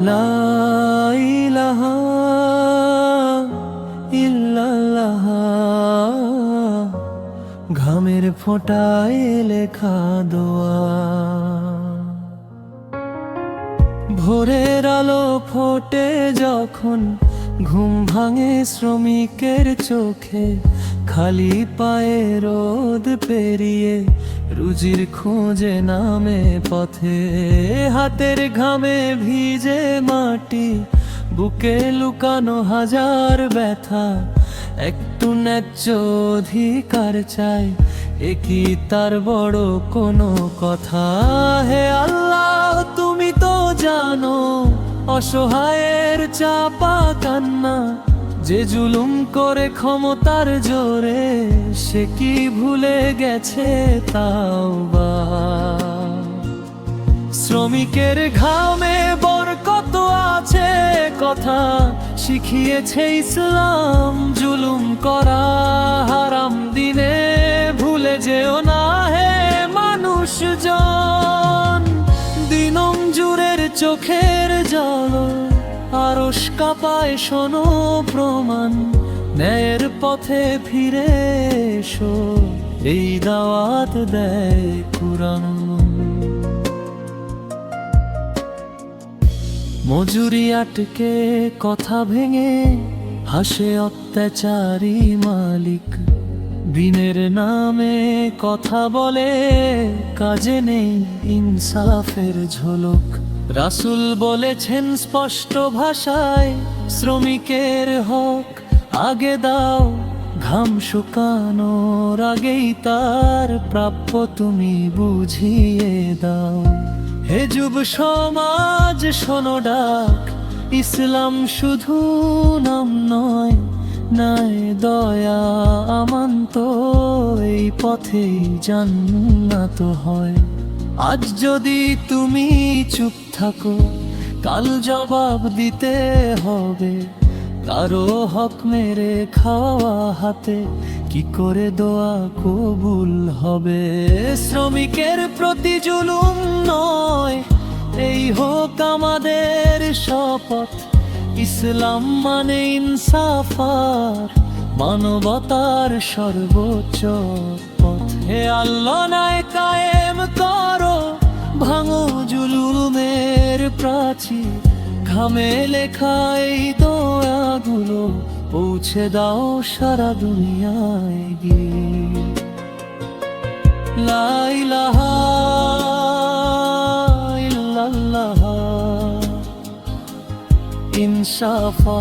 লা ইলাহা ইল্লাল্লাহ। ঘামের ফোঁটায় লেখা দোয়া। ভোরের আলো ফোটে যখন ঘুম ভাঙে শ্রমিকের চোখে। খালি পায়ে রোদ পেরিয়ে রুজির খোঁজে নামে পথে। হাতের ঘামে ভিজে মাটি, বুকে লুকানো হাজার ব্যথা। একটু ন্যায্য অধিকার চাই একই তার বড় কোনো কথা? হে আল্লাহ, তুমি তো জানো, অসহায়ের চাপা কান্না যে জুলুম করে ক্ষমতার জোরে, সে কি ভুলে গেছে তাও বা? শ্রমিকের ঘামে বরকত আছে, কথা শিখিয়েছে ইসলাম, জুলুম করা হারাম দিনে, ভুলে যেও না হে মানুষজন। দিনম জুরের চোখের জল আরস কাপায় শোনো প্রমাণ, ন্যায়ের পথে ফিরে এসো। এই দাওয়াত দেয় কুরান মজুরি আটকে, কথা ভেঙে, হাসে অত্যাচারী মালিক। দিনের নামে কথা বলে, কাজে নেই ইনসাফের ঝলক। রাসুল বলেছেন স্পষ্ট ভাষায়, শ্রমিকের হক আগে দাও, ঘাম শুকানোর আগেই তার প্রাপ্য তুমি বুঝিয়ে দাও। হে যুব সমাজ, শোনো ডাক, ইসলাম শুধু নাম নয় নাই দয়া আমান্ত এই পথেই জান্নাত হয়। আজ যদি তুমি চুপ থাকো, কাল জবাব দিতে হবে। কারও হক মেরে খাওয়া হাতে কি করে দোয়া কবুল হবে? শ্রমিকের প্রতি জুলুম নয়, এই হোক আমাদের শপথ। ইসলাম মানে ইনসাফার, মানবতার সর্বোচ্চ পথ। আল্লাহ প্রাচীর ঘামে লেখাই দোয়াগুলো পৌঁছে দাও সারা দুনিয়ায় গিয়ে। লাই লাহা ইল্লাল্লাহ ইনসাফা